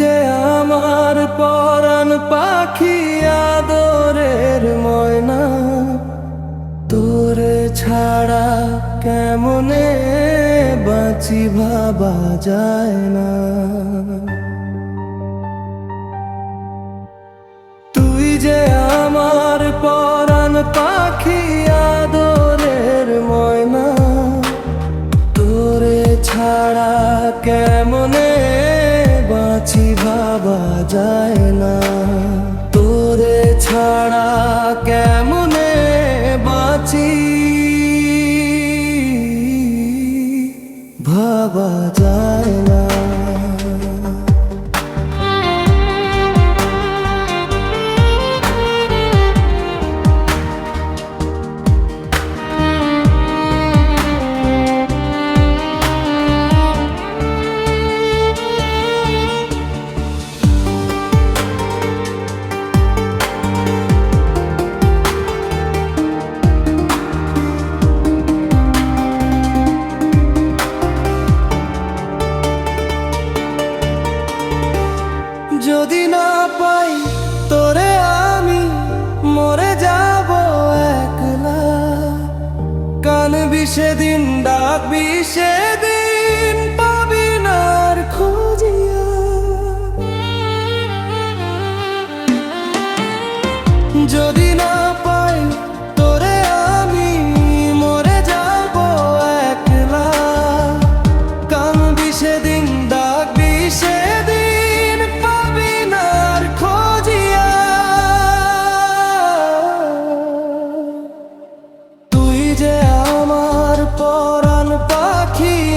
যে আমার পরাণ পাখি আদরের ময়না, তোরে ছাড়া কেমনে বাঁচি ভাবা যায় না। তুই যে আমার পরাণ পাখি ভাবা যায় না। তোরে ছাড়া কেমনে বাঁচি? ভাবা যায় না। পাই তোরে আমি মরে যাব একলা। সেদিন ডাকবি সেদিন পাবি না খুঁজিয়া। যদি পাখি